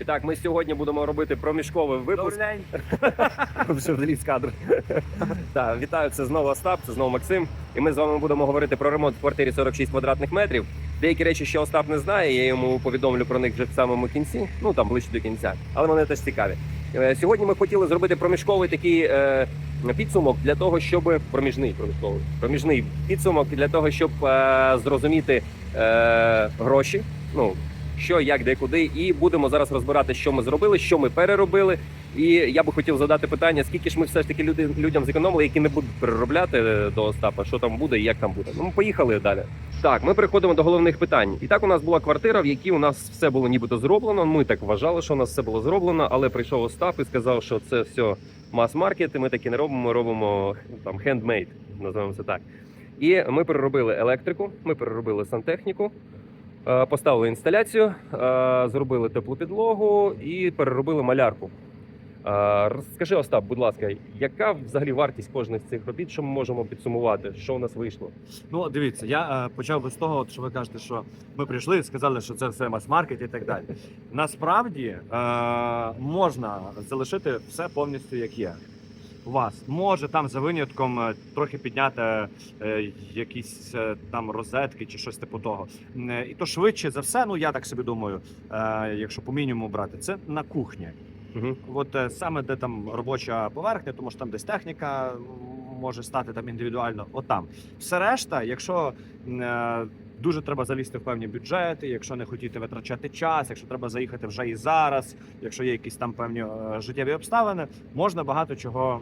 І так, ми сьогодні будемо робити проміжковий випуск. день. Вже вліз кадр. Так, вітаю, це знову Остап, це знову Максим. І ми з вами будемо говорити про ремонт в квартирі 46 квадратних метрів. Деякі речі, що Остап не знає, я йому повідомлю про них вже в самому кінці, ну там ближче до кінця. Але вони теж цікаві. Е, Сьогодні ми хотіли зробити проміжковий такий е, підсумок для того, щоб проміжний проміжковий проміжний підсумок для того, щоб е, зрозуміти е, гроші. Ну що, як, де, куди, і будемо зараз розбирати, що ми зробили, що ми переробили. І я би хотів задати питання, скільки ж ми все ж таки люди, людям зекономили, які не будуть переробляти е, до Остапа, що там буде і як там буде. Ну, ми поїхали далі. Так, ми переходимо до головних питань. І так у нас була квартира, в якій у нас все було нібито зроблено. Ми так вважали, що у нас все було зроблено, але прийшов Остап і сказав, що це все мас-маркет, і ми таки не робимо, ми робимо там хендмейд, називаємо це так. І ми переробили електрику, ми переробили сантехніку. Е, Поставили інсталяцію, е, зробили теплу підлогу і переробили малярку. Е, Розкажи, Остап, будь ласка, яка взагалі вартість кожної з цих робіт? Що ми можемо підсумувати? Що у нас вийшло? Ну, дивіться, я почав би з того, що ви кажете, що ми прийшли і сказали, що це все мас-маркет і так далі. Насправді можна залишити все повністю як є. Вас може там за винятком е, трохи підняти е, якісь е, там розетки чи щось типу того. І то швидше за все, ну я так собі думаю, якщо по мінімуму брати, це на кухні. Угу. От саме де там робоча поверхня, тому що там десь техніка може стати там індивідуально. От там. Все решта, якщо дуже треба залізти в певні бюджети, якщо не хотіти витрачати час, якщо треба заїхати вже і зараз, якщо є якісь там певні е, життєві обставини, можна багато чого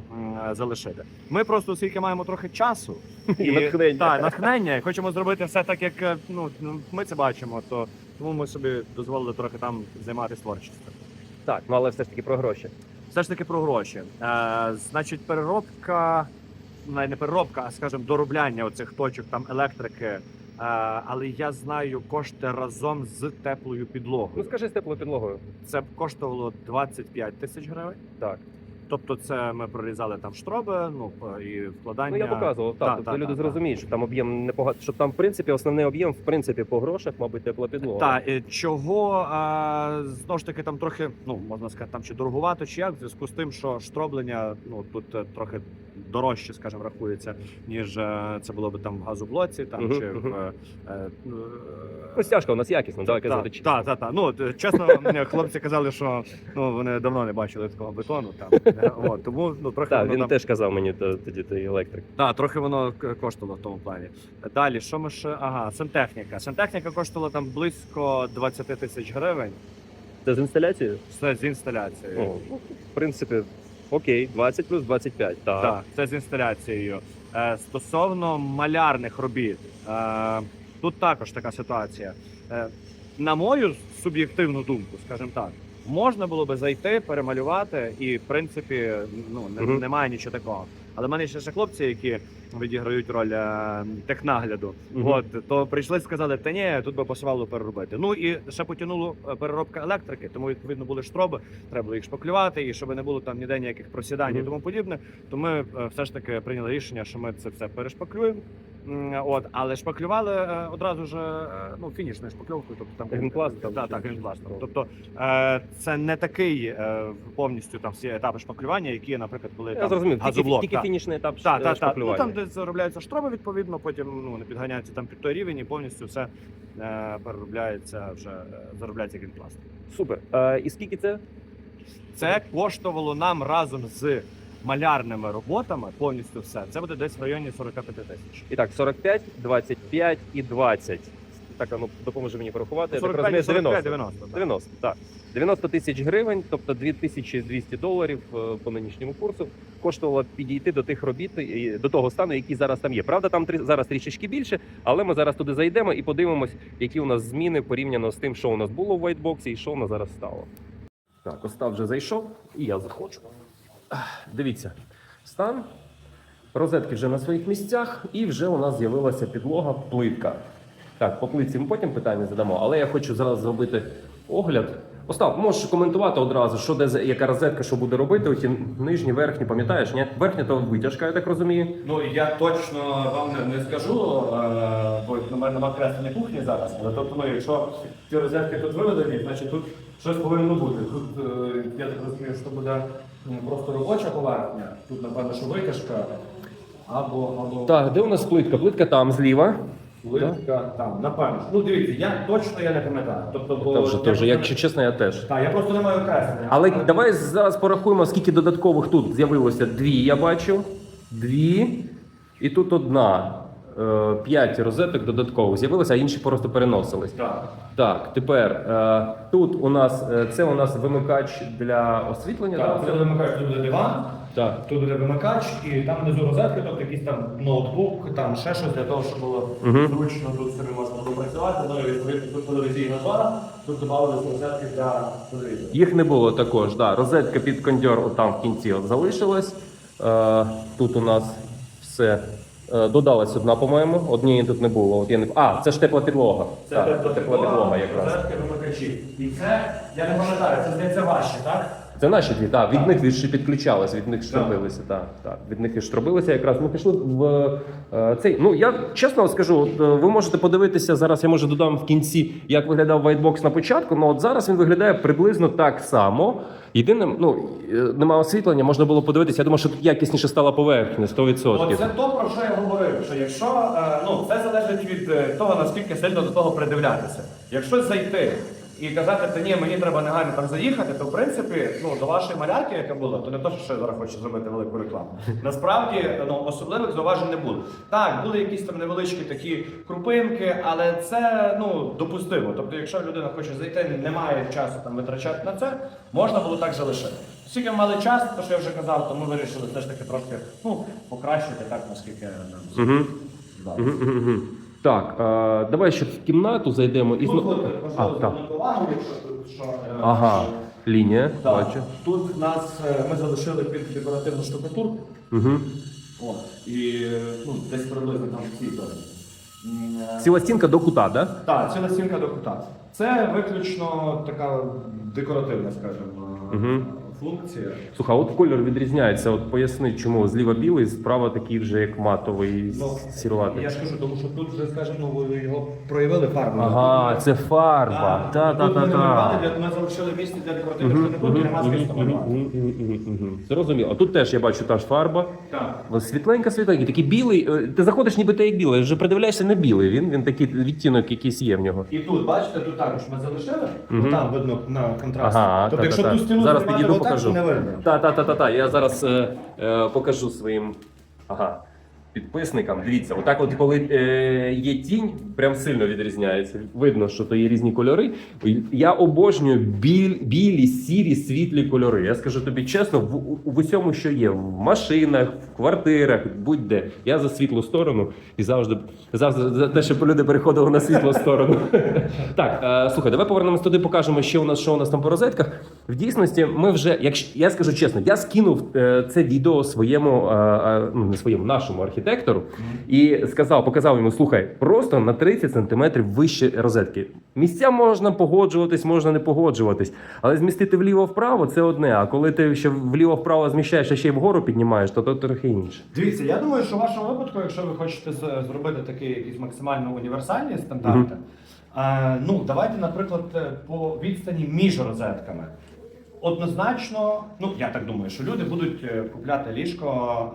е, залишити. Ми просто оскільки маємо трохи часу І натхнення. Так, натхнення, і хочемо зробити все так, як е, ну ми це бачимо, то тому ми собі дозволили трохи там займатися творчістю. Так, ну але все ж таки про гроші. Все ж таки про гроші. Е, значить, переробка, навіть не переробка, а скажімо, доробляння оцих точок там електрики. Але я знаю кошти разом з теплою Ну підлогою. скажи з теплою підлогою. Це б коштувало 25 тисяч гривень. Так. Тобто, це ми прорізали там штроби, ну і вкладання. Ну я показував, так. Так, тобто так, люди так, зрозуміють, що там об'єм непогано, що там, в принципі, основний об'єм, в принципі, по грошах, мабуть, тепла підлога. Так, е, чого а, знову ж таки там трохи, ну можна сказати, там чи дорогувато, чи як, в зв'язку з тим, що штроблення ну тут е, трохи дорожче, скажімо, рахується, ніж е, це було би там в газоблоці, там чи в мгм. е, е, Костяшка у нас якісна, давай казати. чесно. Так, так, так. Ну е, чесно, хлопці казали, що ну вони давно не бачили такого бетону. Там е, от, тому ну трохи Так, воно він там, теж казав мені тоді той електрик. Так, трохи воно коштувало в тому плані. Далі, що ми ще? Ага, сантехніка. Сантехніка коштувала там близько 20 тисяч гривень. Це з інсталяцією? Це з інсталяцією. О, ну, в принципі, окей, 20 плюс 25. Так. Так, це з інсталяцією. Е, стосовно малярних робіт, е, тут також така ситуація. Е, на мою суб'єктивну думку, скажімо так, можна було би зайти, перемалювати, і в принципі ну, не, Мгм. немає нічого такого. Але в мене ще ще хлопці, які відіграють роль е, технагляду. Мгм. От то прийшли і сказали, та ні, тут би посувало переробити. Ну і ще потягнуло е, переробка електрики, тому відповідно були штроби, треба було їх шпаклювати, і щоб не було там ніде ніяких просідань і Мгм. тому подібне. То ми е, все ж таки прийняли рішення, що ми це все перешпаклюємо. М, От, але шпаклювали е, одразу ж е, ну фінішною шпакльовкою, тобто там Генпласт Так, чи- так, чи- Тобто е, це не такий е, повністю там всі етапи шпаклювання, які, наприклад, були Я там зрозумів, тільки, газоблок. тільки так. фінішний етап Так, так, так. Ну там, де заробляються штроби, відповідно, потім ну не підганяються там під той рівень і повністю все е, переробляється вже е, заробляється генпласт. Супер. Е, і скільки це? Це коштувало нам разом з малярними роботами повністю все. Це буде десь в районі 45 тисяч. І так, 45, 25 і 20. Так, а ну допоможи мені порахувати. Я так 45, розумію, 90. 90. 90, так. 90 тисяч гривень, тобто 2200 доларів е, по нинішньому курсу, коштувало підійти до тих робіт, до того стану, який зараз там є. Правда, там зараз трішечки більше, але ми зараз туди зайдемо і подивимось, які у нас зміни порівняно з тим, що у нас було в вайтбоксі і що у нас зараз стало. Так, Остап вже зайшов, і я заходжу. Дивіться, стан. Розетки вже на своїх місцях, і вже у нас з'явилася підлога плитка. Так, по плитці ми потім питання задамо, але я хочу зараз зробити огляд. Остап, можеш коментувати одразу, що де за- яка розетка, що буде робити, оті нижні, верхні, пам'ятаєш, ні? Верхня то витяжка, я так розумію. Ну я точно вам не, не скажу, е, бо на мене нема креслення кухні зараз. Але тобто, ну, якщо ці розетки тут виведені, значить тут Щось повинно бути. Тут е, я так розумію, що буде м, просто робоча поверхня. Тут, напевно, що витяжка. Або, або Так, де у нас плитка? Плитка там зліва. Плитка там, напевно. Ну дивіться, я точно я не пам'ятаю. Тобто, бо Та вже я просто якщо чесно, я теж. Так, я просто не маю окреслення. Але давай зараз порахуємо, скільки додаткових тут з'явилося. Дві, я бачу. Дві. І тут одна. Е, П'ять розеток додатково з'явилося, а інші просто переносились. Так. Так, тепер е, тут у нас е, це у нас вимикач для освітлення. Так, це вимикач, тут буде диван, Так. тут буде вимикач, і там внизу розетки, тобто якийсь там ноутбук, там ще щось для того, щоб було зручно тут собі можна було працювати. Ну і відповідно тут телевізійна зона, тут додали розетки для телевізора. Їх не було також. Да. Розетка під кондьор отам в кінці залишилась. Тут у нас все. Е, Додалась одна, по-моєму. Однієї тут не було. От я не... А, це ж тепла підлога. Це так, тепла підлога якраз. І це, я не пам'ятаю, це здається важче, так? Це наші дві, так. Від них ще підключалися, від них штробилися. Так, так. Від них і штробилися якраз. Ми пішли в е, цей. Ну я чесно скажу, от, е, ви можете подивитися зараз. Я може додам в кінці, як виглядав Whitebox на початку. Ну от зараз він виглядає приблизно так само. Єдине, ну е, немає освітлення, можна було подивитися. Я думаю, що тут якісніше стала поверхня 100%. Оце то, про що я говорив, що якщо е, ну це залежить від е, того, наскільки сильно до того придивлятися. Якщо зайти і казати, та ні, мені треба негайно там заїхати, то в принципі ну до вашої малярки, яка була, то не то, що я зараз хочу зробити велику рекламу. Насправді ну особливих зауважень не було. Так, були якісь там невеличкі такі крупинки, але це ну допустимо. Тобто, якщо людина хоче зайти, немає часу там витрачати на це, можна було так залишити. Оскільки ми мали час, то що я вже казав, то ми вирішили все ж таки трошки ну, покращити так, наскільки нам Угу. Так, е, давай ще в кімнату зайдемо і знову. А, так. е, Ага, лінія. Так. Бачу. Тут нас е, ми залишили під декоративну штукатурку. Угу. От, і ну, десь приблизно там в цій зоні. М, е, Ціла стінка до кута, да? Так, ціла стінка до кута. Це виключно така декоративна, скажімо, Мгм. Функція. Слухай, а от кольор відрізняється. От поясни, чому зліва білий, справа такий вже як матовий, Ну, сіруватий. Я ж кажу, тому що тут вже, скажімо, ну, ви його проявили фарбою. Ага, це фарба. Та, та, та, та. для- Ми залишили місце для декоративних нема змісту малювати. Зрозуміло. А тут теж я бачу та ж фарба. Так. Світленька, світленька, такий білий. е, Ти заходиш ніби та як білий, вже придивляєшся не білий. Він, він такий відтінок якийсь є в нього. І тут, бачите, тут також ми залишили, Мгм. там видно на контрасті. Ага, тобто, якщо ту стіну зараз знімати підійду, отак, покажу. то не видно. Та, та, та, та, та. Я зараз е, е, покажу своїм ага, підписникам. Дивіться, отак, от коли е, є тінь, прям сильно відрізняється. Видно, що то є різні кольори. Я обожнюю біль, білі, сірі, світлі кольори. Я скажу тобі чесно, в, в усьому, що є, в машинах, в квартирах, будь-де. Я за світлу сторону і завжди завжди за те, щоб люди переходили на світлу сторону. Так, е, слухай, давай повернемось туди, покажемо, що у нас що у нас там по розетках. В дійсності, ми вже, якщо я скажу чесно, я скинув е, це відео своєму, е, е, ну не своєму нашому архітектору і сказав, показав йому: слухай, просто на 30 сантиметрів вище розетки. Місця можна погоджуватись, можна не погоджуватись, але змістити вліво-вправо це одне. А коли ти ще вліво-вправо зміщаєш, а ще й вгору піднімаєш, то то трохи інше. Дивіться, я думаю, що в вашому випадку, якщо ви хочете зробити такі якісь максимально універсальні стандарти, е, ну давайте, наприклад, по відстані між розетками. Однозначно, ну я так думаю, що люди будуть е, купляти ліжко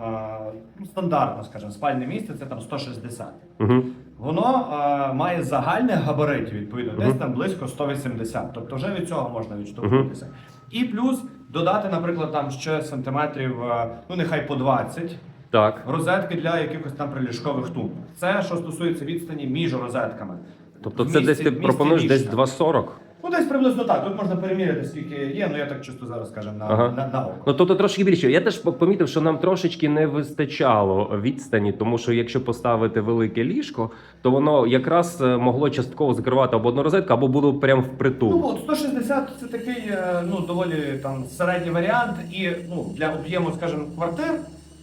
е, ну, стандартно, скажімо, спальне місце це там 160. Угу. Воно е, має загальних габаритів, відповідно, Мгм. десь там близько 180. Тобто вже від цього можна відштовхнутися. І плюс додати, наприклад, там ще сантиметрів, ну нехай по 20, Так. розетки для якихось там приліжкових тумб. Це що стосується відстані між розетками. Тобто В це місті- десь ти місті пропонуєш десь 2,40? Ну, десь приблизно так. Тут можна переміряти, скільки є, ну я так чисто зараз скажу на, Ага. на, на око. Ну тобто трошки більше. Я теж помітив, що нам трошечки не вистачало відстані, тому що якщо поставити велике ліжко, то воно якраз е, могло частково закривати або одну розетку, або було прямо впритул. Ну, от 160 це такий е, ну, доволі там середній варіант, і ну, для об'єму, скажімо, квартир.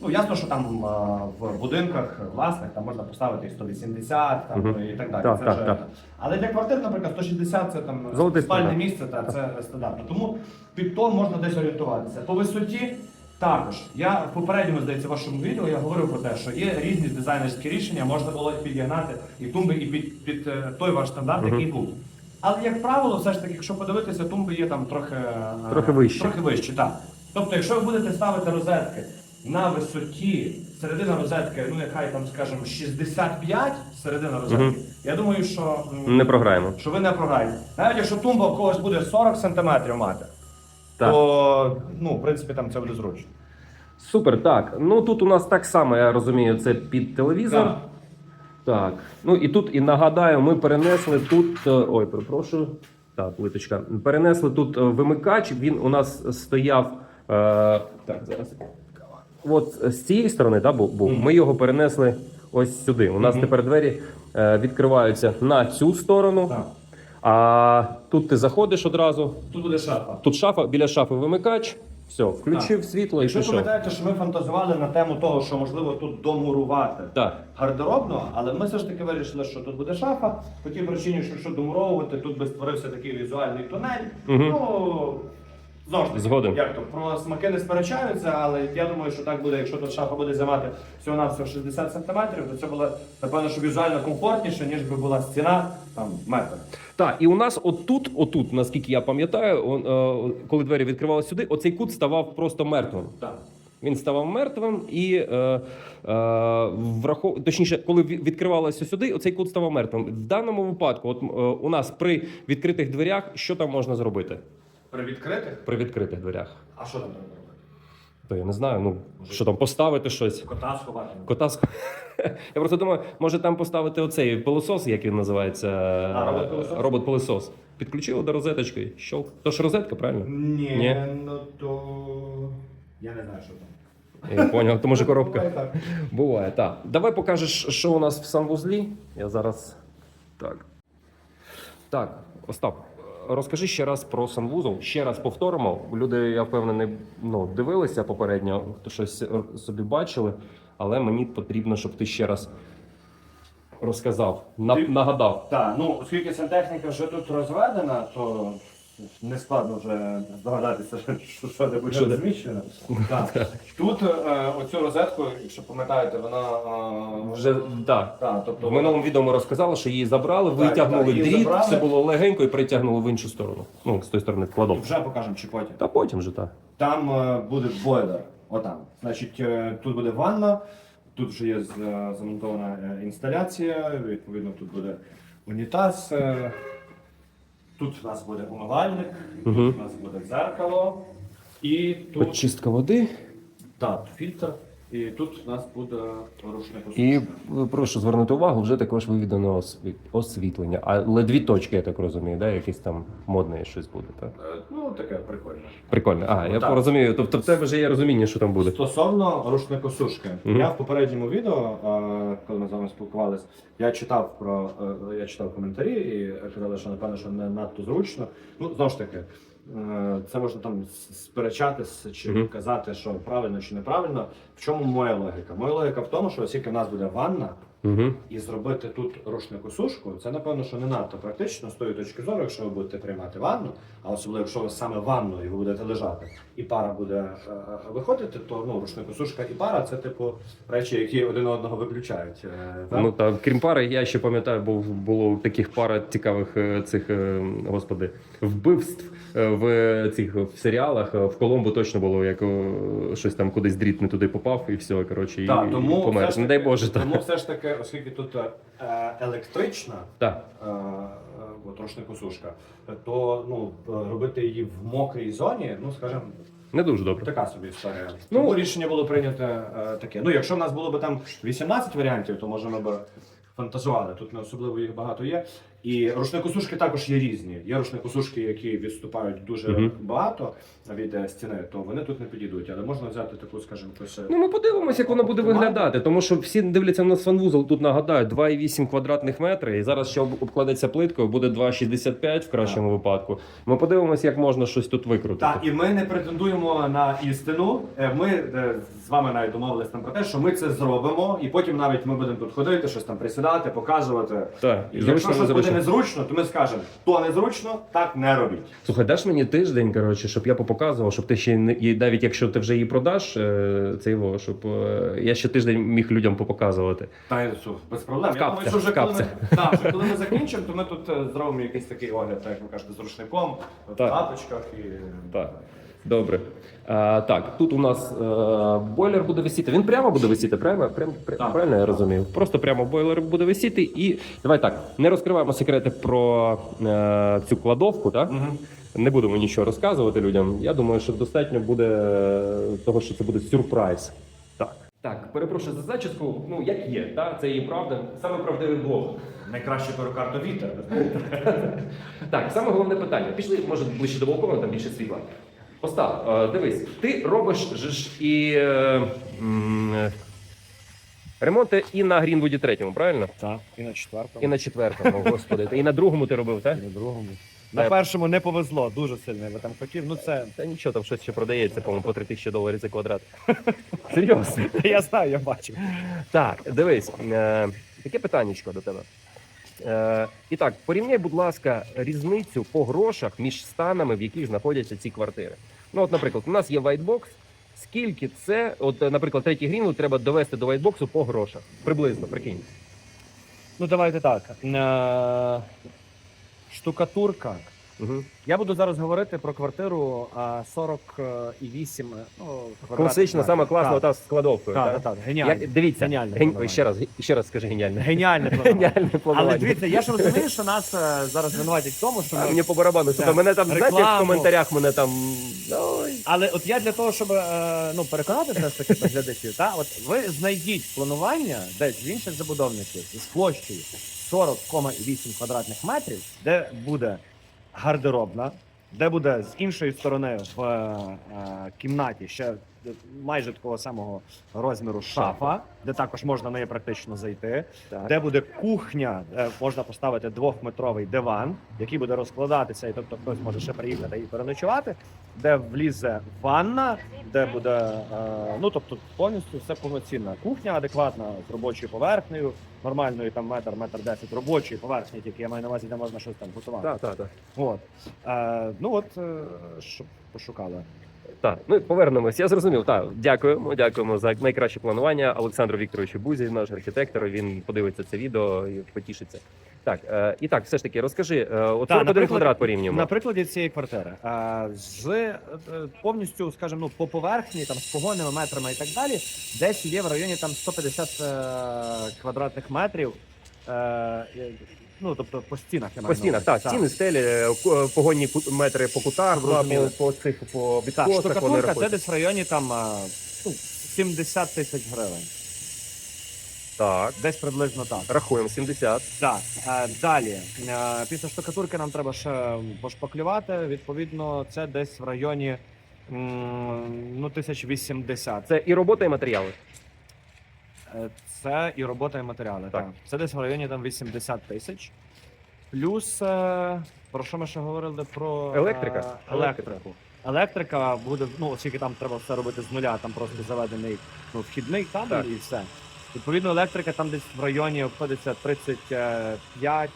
Ну, ясно, що там е, в будинках власних там можна поставити і 180 там, Мгм. і так далі. Так, це так, вже... так. Але для квартир, наприклад, 160 це там Золотий спальне стандарт. місце, та, це стандартно. Тому під то можна десь орієнтуватися. По висоті також. Я в попередньому, здається, вашому відео я говорив про те, що є різні дизайнерські рішення, можна було підігнати і тумби, і під, під е, той ваш стандарт, Мгм. який був. Але як правило, все ж таки, якщо подивитися, тумби є там трохи, е, Трохи вищі. Трохи вищі, так. Тобто, якщо ви будете ставити розетки на висоті, середина розетки, ну нехай там, скажімо, 65 середина розетки, Мгм. я думаю, що, м, Не програємо. що ви не програєте. Навіть якщо тумба у когось буде 40 см мати, Так. то ну, в принципі там це буде зручно. Супер, так. Ну тут у нас так само, я розумію, це під телевізор. Так. Так. Ну і тут, і нагадаю, ми перенесли тут. е, Ой, перепрошую. Так, плиточка. Перенесли тут е, вимикач. Він у нас стояв. Е, так, зараз. От з цієї сторони, да, був, був. Ми його перенесли ось сюди. У нас тепер двері е, відкриваються на цю сторону. Так. А тут ти заходиш одразу. Тут буде шафа. Тут шафа, біля шафи вимикач. Все, включив світло і Якщо пішов. пам'ятаєте, що ми фантазували на тему того, що можливо тут домурувати Так. гардеробно, але ми все ж таки вирішили, що тут буде шафа. По тій причині, що якщо домуровувати, тут би створився такий візуальний тунель. Мгм. Ну знову ж таки, Згоден. як то про смаки не сперечаються, але я думаю, що так буде, якщо тут шафа буде займати всього навсього 60 см, то це було напевно, що візуально комфортніше, ніж би була стіна там метр. Так, і у нас отут, отут, наскільки я пам'ятаю, он, е, коли двері відкривали сюди, оцей кут ставав просто мертвим. Так. Він ставав мертвим і е, е, врахов... точніше, коли ві- відкривалося сюди, оцей кут ставав мертвим. В даному випадку, от е, у нас при відкритих дверях, що там можна зробити? При відкритих? При відкритих дверях? А що там треба робити? То я не знаю. Ну що там поставити щось. Кота сховати. Кота ск- Я просто думаю, може там поставити оцей пилосос, як він називається. А, робот-пилосос? Робот-пилосос. Підключили до розеточки. Щолк. То ж розетка, правильно? Ні, Ні? ну то я не знаю, що там. Я поняв, то може коробка. Буває так. Буває, так. Давай покажеш, що у нас в санвузлі. Я зараз. Так. Так, Остап, розкажи ще раз про санвузол. Ще раз повторимо. Люди, я впевнений, ну, дивилися попередньо, хто щось собі бачили, але мені потрібно, щоб ти ще раз розказав, на- нагадав. Так, ну оскільки сантехніка вже тут розведена, то не складно вже здогадатися, що що не буде Що розміщено. Так. Тут е, оцю розетку, якщо пам'ятаєте, вона е, Вже так. Так, тобто В минулому відео ми розказали, що її забрали, Так, витягнули так, її дріт, забрали. все було легенько і притягнули в іншу сторону. Ну, з тої сторони вкладом. вже покажемо чи потім. Та потім вже так. Там е, буде бойлер. Отам. Значить, е, тут буде ванна, тут вже є з- е, замонтована е, інсталяція, відповідно, тут буде унітаз. е, Тут у нас буде умивальник, угу. тут у нас буде дзеркало. І тут чистка води. так, фільтр. І тут у нас буде рушник І е, прошу звернути увагу, вже також виведено осві- освітлення. Але дві точки, я так розумію, да? якісь там модне щось буде. Так? Е, Ну, таке прикольне. Прикольно. А, я Так. розумію. Тобто в тебе вже є розуміння, що там буде. Стосовно рушникосушки, Мгм. я в попередньому відео, е, коли ми з вами спілкувалися, я читав про е, я читав коментарі і казали, що напевно, що не надто зручно. Ну знову ж таки, це можна там сперечатися чи Мгм. казати, що правильно чи неправильно. В чому моя логіка? Моя логіка в тому, що оскільки в нас буде ванна. Угу. І зробити тут рушникосушку, це напевно, що не надто практично з тої точки зору, якщо ви будете приймати ванну, а особливо якщо ви саме ванну і ви будете лежати, і пара буде е, виходити, то ну рушникосушка і пара це типу речі, які один одного виключають. е, так? Ну так, крім пари, я ще пам'ятаю, був було таких пара цікавих е, цих е, господи вбивств е, в цих в серіалах. Е, В Коломбо точно було як е, щось там кудись дріт не туди попав, і все коротше, і, Так, і тому помер. все ж Не дай таки- Боже, так. тому все ж таки, оскільки тут е, електрична Так. е, е, то ну робити її в мокрій зоні, ну скажімо, Не дуже добре. Така собі історія. Ну, Тому рішення було прийнято е, таке. Ну, якщо в нас було б там 18 варіантів, то може ми б фантазували. Тут не особливо їх багато є. І рушникосушки також є різні. Є рушникосушки, які відступають дуже Мгм. багато від е, стіни, то вони тут не підійдуть. Але можна взяти таку, скажімо, якусь. е, Ну, ми подивимося, як воно буде виглядати, тому що всі дивляться на санвузол. Тут нагадаю 2,8 квадратних метри. І зараз ще об- обкладеться плиткою, буде 2,65 в кращому випадку. Ми подивимося, як можна щось тут викрутити. Так, і ми не претендуємо на істину. Е, Ми е, з вами навіть домовились там про те, що ми це зробимо, і потім навіть ми будемо тут ходити, щось там присідати, показувати. Так, і Якщо зручно щось буде незручно незручно, то ми скажемо, то незручно, так не робіть. Слухай, даш мені тиждень, коротше, щоб я попоказував, щоб ти ще не і навіть якщо ти вже її продаш, е, це його, щоб е, я ще тиждень міг людям попоказувати. Та й що, без проблем. В Я капцях, думаю, що вже в коли ми, вже коли ми закінчимо, то ми тут е, зробимо якийсь такий огляд, так як ви кажете, з рушником, в Так. тапочках і. Так. Добре. А, так, тут у нас е, бойлер буде висіти. Він прямо буде висіти, правильно? Прям, прям- Так. правильно я розумію. Просто прямо бойлер буде висіти. І давай так, не розкриваємо секрети про е, цю кладовку, так? Мгм. Не будемо нічого розказувати людям. Я думаю, що достатньо буде е, того, що це буде сюрприз. Так. Так, перепрошую за зачіску. Ну, як є, так? Це і правда. Саме правдивий блог. Найкращий перукар то вітер. Так, саме головне питання. Пішли, може, ближче до балкону, там більше світла. Остап, е, дивись, ти робиш ж і е, м, е, ремонти і на Грінвуді третьому, правильно? Так, і на четвертому, І на четвертому, господи. І на другому ти робив, так? і на другому. На першому не повезло, дуже сильно я би там хотів. Ну це Та нічого, там щось ще продається, по-моєму, по 3 тисячі доларів за квадрат. Серйозно. я знаю, я бачив. Так, дивись, е, таке питаннячко до тебе. Е, і так, порівняй, будь ласка, різницю по грошах між станами, в яких знаходяться ці квартири. Ну, от, наприклад, у нас є вайтбокс. Скільки це, от, е, наприклад, третій грінвуд треба довести до вайтбоксу по грошах? Приблизно, прикинь. Ну давайте так. Е, Штукатурка. Угу. Я буду зараз говорити про квартиру а, 48. Ну, квадратних Класична, метрів. сама класна Так, ота з складовкою. Так, так? так, так, геніально. Як, дивіться, Геніальне ген- планування. ще раз, ще раз скажи геніальне. Геніальне планування. Геніальне планування. Але дивіться, я ж розумію, що нас е, зараз винуватять в тому, що А, ми Мені по барабану. Так. мене там, знаєте, як в Рекламу. коментарях мене там. Ой. Але от я для того, щоб е, ну, переконати все ж таки глядачів, та, от ви знайдіть планування десь в інших забудовників з площею 40,8 квадратних метрів, де буде гардеробна, де буде з іншої сторони в е, е, кімнаті ще майже такого самого розміру шафа, де також можна в неї практично зайти. Так. Де буде кухня, де можна поставити двохметровий диван, який буде розкладатися, і тобто хтось може ще приїхати і переночувати, де влізе ванна, де буде е, ну тобто повністю все повноцінна кухня, адекватна з робочою поверхнею, нормальною там метр, метр десять робочої поверхні, тільки я маю на увазі, де можна щось там готувати. Так, так, так. От е, ну от е, щоб пошукали. Так, ну повернемось. Я зрозумів. Так, дякуємо, дякуємо за найкраще планування. Олександру Вікторовичу Бузі, наш архітектор. Він подивиться це відео і потішиться. Так, е, і так, все ж таки, розкажи, е, от Та, 41 наприклад, квадрат порівнюємо. На прикладі цієї квартири е, з е, повністю, скажімо, ну по поверхні, там з погонними метрами і так далі, десь є в районі там 150 е, квадратних метрів. Е, ну тобто по стінах я маю По стінах, на увазі. так, стіни, стелі, е, ку- погонні ку- метри по кутах, Щоб по, розуміли. по цих по Так, відкосах вони штукатурка це рахуються. десь в районі там е, ну, 70 тисяч гривень. Так, Десь приблизно так. рахуємо 70. Так, е, далі. Е, Після штукатурки нам треба ще пошпаклювати. Відповідно, це десь в районі м, ну, 1080. Це і робота, і матеріали. Е, Це і робота, і матеріали. Так. Так. Це десь в районі там 80 тисяч. Плюс, е, про що ми ще говорили? Про е, Електрика. електрику. Електрика буде, ну, оскільки там треба все робити з нуля, там просто заведений ну, вхідний кабель Так. і все. Відповідно, електрика там десь в районі обходиться 35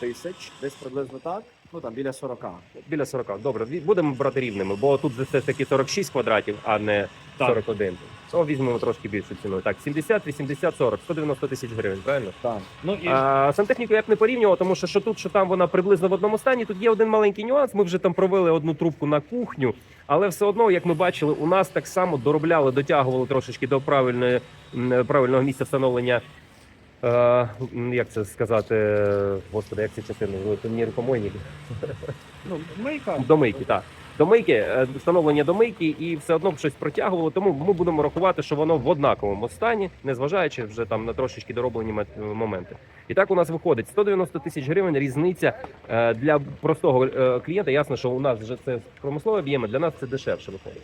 тисяч, десь приблизно так. Ну там біля 40. Біля 40. Добре, будемо брати рівними, бо тут все ж таки 46 квадратів, а не Так. 41. О, візьмемо трошки більшу ціну. Так, 70, 80, 40, 190 тисяч гривень, правильно? Так. Ну і А, сантехніку я б не порівнював, тому що що тут, що там вона приблизно в одному стані. Тут є один маленький нюанс. Ми вже там провели одну трубку на кухню, але все одно, як ми бачили, у нас так само доробляли, дотягували трошечки до правильної м, правильного місця встановлення. Е, як це сказати, господи, як ці частини? Не рукомойник. ну, мийка. До мийки, так. До мийки, е, встановлення до мийки, і все одно б щось протягувало. Тому ми будемо рахувати, що воно в однаковому стані, незважаючи вже там на трошечки дороблені моменти. І так у нас виходить 190 тисяч гривень. Різниця е, для простого е, клієнта. Ясно, що у нас вже це промислові об'єми, для нас це дешевше виходить.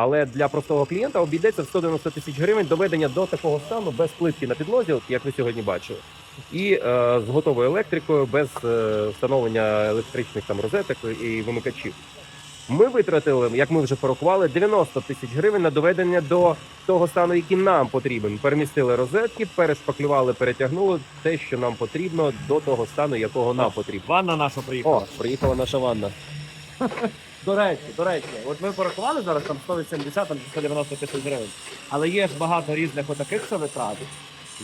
Але для простого клієнта обійдеться в 190 тисяч гривень доведення до такого стану без плитки на підлозі, от як ви сьогодні бачили, і е, з готовою електрикою, без е, встановлення електричних там розеток і вимикачів. Ми витратили, як ми вже порахували, 90 тисяч гривень на доведення до того стану, який нам потрібен. Перемістили розетки, перешпаклювали, перетягнули те, що нам потрібно, до того стану, якого нам потрібно. Ванна наша приїхала. О, приїхала наша ванна. До речі, до речі, от ми порахували зараз там 180 там 190 тисяч гривень. Але є ж багато різних отаких витрат.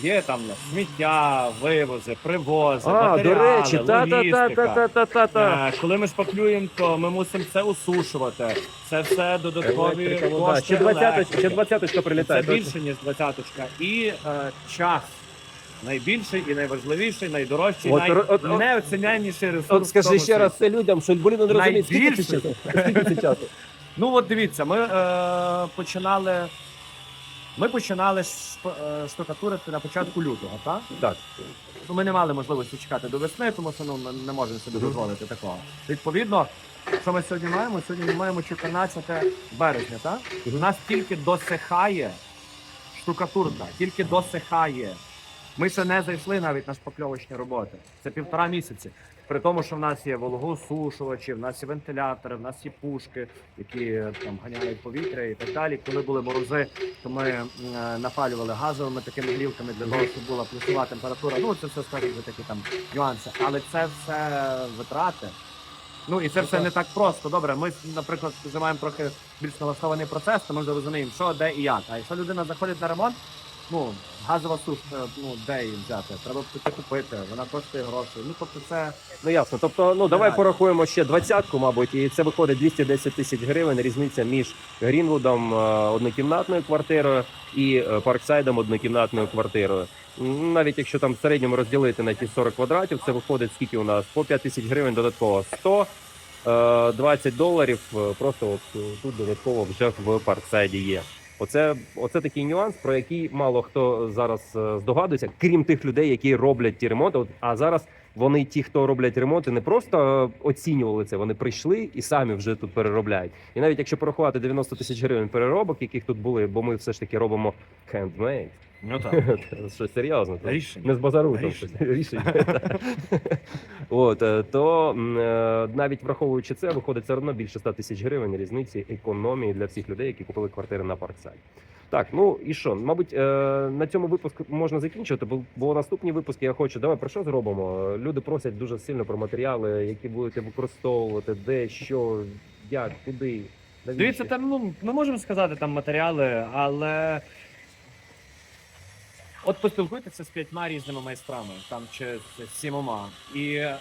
Є там сміття, вивози, привози, А, матеріали, до речі, та та-та-та-та-та-та-та. Е, Коли ми шпаклюємо, то ми мусимо це усушувати. Це все додаткові Електрика, кошти. Ще двадцяточка, електрики. ще двадцяточка Це прилітає. більше, ніж двадцяточка. І е, час. Найбільший і найважливіший, найдорожчий, От, от, от, найнеоціненніший ресурс. От в скажи ще світі. раз це людям, що блін не розуміють, скільки це Найбільше. часу? Скільки це часу? Ну от дивіться, ми е, починали. Ми починали е, штукатурити на початку лютого, так? Так. Ну, Ми не мали можливості чекати до весни, тому що ну, ми не можемо собі дозволити такого. Відповідно, що ми сьогодні маємо? Сьогодні ми маємо 14 березня, так? У нас тільки досихає штукатурка, тільки досихає. Ми ще не зайшли навіть на шпакльовочні роботи. Це півтора місяці. При тому, що в нас є вологосушувачі, в нас є вентилятори, в нас є пушки, які е, там ганяють повітря і так далі. Коли були морози, то ми е, напалювали газовими такими грілками для того, щоб була плюсова температура. Ну це все скажімо, такі там нюанси. Але це все витрати. Ну і це все не так просто. Добре, ми, наприклад, вже маємо трохи більш налаштований процес, то ми вже розуміємо, що де і як. А якщо людина заходить на ремонт, ну газова сушка, ну де її взяти? Треба піти купити, вона коштує грошей. Ну тобто це Ну ясно. Тобто, ну давай Реально. порахуємо ще двадцятку, мабуть, і це виходить 210 тисяч гривень. Різниця між Грінвудом е, однокімнатною квартирою і е, Парксайдом однокімнатною квартирою. М, Навіть якщо там в середньому розділити на ті 40 квадратів, це виходить скільки у нас? По 5 тисяч гривень додатково 100. е, 20 доларів е, просто от е, тут додатково вже в Парксайді є. Оце, оце такий нюанс, про який мало хто зараз е, здогадується, крім тих людей, які роблять ті ремонти. А зараз вони, ті, хто роблять ремонти, не просто оцінювали це, вони прийшли і самі вже тут переробляють. І навіть якщо порахувати 90 тисяч гривень переробок, яких тут були, бо ми все ж таки робимо handmade, ну так що серйозно. це рішення. не з базару там Рішення. рішення. От е, то м, е, навіть враховуючи це, виходить все одно більше 100 тисяч гривень різниці економії для всіх людей, які купили квартири на Парксайд. Так, ну і що? Мабуть, е, на цьому випуск можна закінчувати, бо, бо наступні випуски я хочу. Давай про що зробимо? Люди просять дуже сильно про матеріали, які будете використовувати, де, що, як, куди. навіщо. Дивіться, там ну ми можемо сказати там матеріали, але от поспілкуйтеся з п'ятьма різними майстрами, там чи з сімома, і е,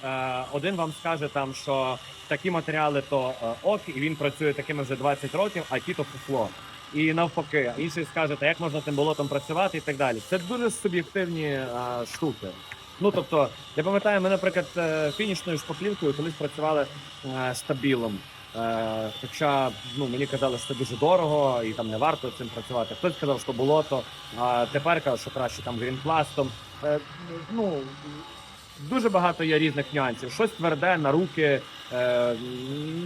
один вам скаже там, що такі матеріали то е, ок, і він працює такими вже 20 років, а ті то фуфло. І навпаки, інший скаже, та як можна тим болотом працювати і так далі. Це дуже суб'єктивні е, штуки. Ну тобто, я пам'ятаю, ми, наприклад, е, фінішною шпаклівкою колись працювали е, стабілом. Е, хоча ну мені казали, що це дуже дорого і там не варто цим працювати. Хтось сказав, що болото, а тепер кажуть, що краще там грінпластом. Е, ну дуже багато є різних нюансів. Щось тверде на руки, е,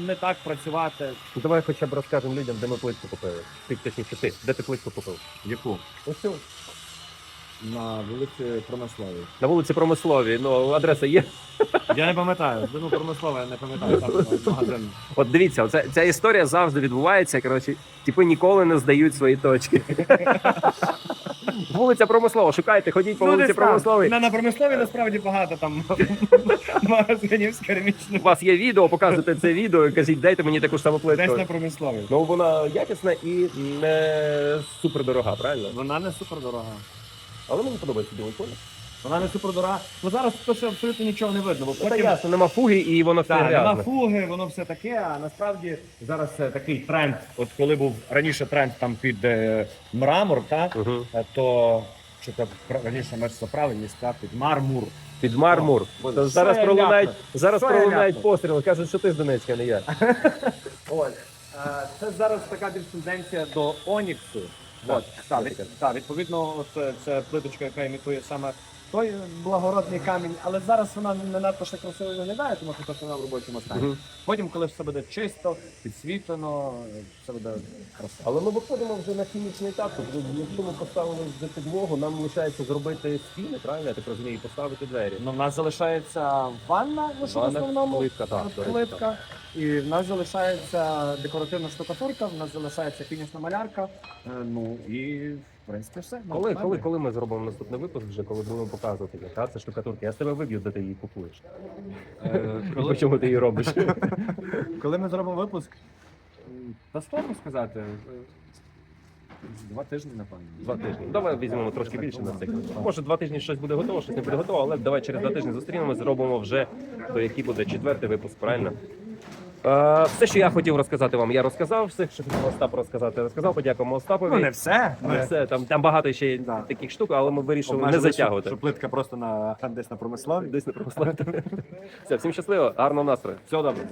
не так працювати. Ну, давай хоча б розкажемо людям, де ми плитку купили. Ти точніше ти, де ти плитку купив? Яку? Ось цю. На вулиці Промисловій. На вулиці Промисловій. Ну, адреса є. Я не пам'ятаю. Ну, промислова, я не пам'ятаю. Там магазин. От дивіться, оце, ця історія завжди відбувається. Коротше, типи ніколи не здають свої точки. Вулиця Промислова, шукайте, ходіть по Ну, вулиці десь там. Промисловій. На, на промисловій насправді багато там магазинів з керамічним. У вас є відео, показуйте це відео і кажіть, дайте мені таку ж саму Десь плитку. на промисловій. Ну вона якісна і не супер дорога, правильно? Вона не супер дорога. Але мені подобається білий колір. Вона не супер дорога. Ну зараз то ще абсолютно нічого не видно, бо Це потім ясно, нема фуги і воно все Так, нема грязне. фуги, воно все таке. А насправді зараз е, такий тренд. От коли був раніше тренд там під е, мрамор, так Угу. е, то що це пр- раніше ми ж це правильність, так, під мармур. Під мармур. О, що зараз пролунають, зараз пролунають постріли. Кажуть, що ти з Донецька, а не я. Ось е, це зараз така більш тенденція до оніксу. Так, От, так, від, так, відповідно, от е, це плиточка, яка імітує саме той благородний камінь, але зараз вона не надто ще красиво виглядає, тому що вона в робочому стані. Мгм. Потім, коли все буде чисто, підсвітлено, все буде красиво. Але ми виходимо вже на фінішний етап. Тобто, якщо ми поставили вже підлогу, нам лишається зробити стіни, правильно я так розумію, і поставити двері. Ну, в нас залишається ванна, лише в Ванна, основному. плитка, так, плитка. І в нас залишається декоративна штукатурка, в нас залишається фінішна малярка. е, Ну і в принципі все. Ну, Коли, коли, коли ми зробимо наступний випуск, вже коли будемо показувати, яка це штукатурка, я з тебе виб'ю, де ти її купуєш. Е, коли- по чому ти її робиш? Коли ми зробимо випуск, м, та складно сказати. е, Два тижні, напевно. Два тижні. Давай візьмемо трошки більше на цей. Може, два тижні щось буде готово, щось не буде готово, але давай через два тижні зустрінемося, зробимо вже то, який буде четвертий випуск, правильно? Е, все, що я хотів розказати вам, я розказав. Все, що хотів Остап розказати, розказав. Подякуємо Остапові. Ну не все. Не все, там, там багато ще Да. таких штук, але ми вирішили не затягувати. Що, що плитка просто на десь на промислові. Десь на промислові. Все, всім щасливо, гарного настрою. Все добре.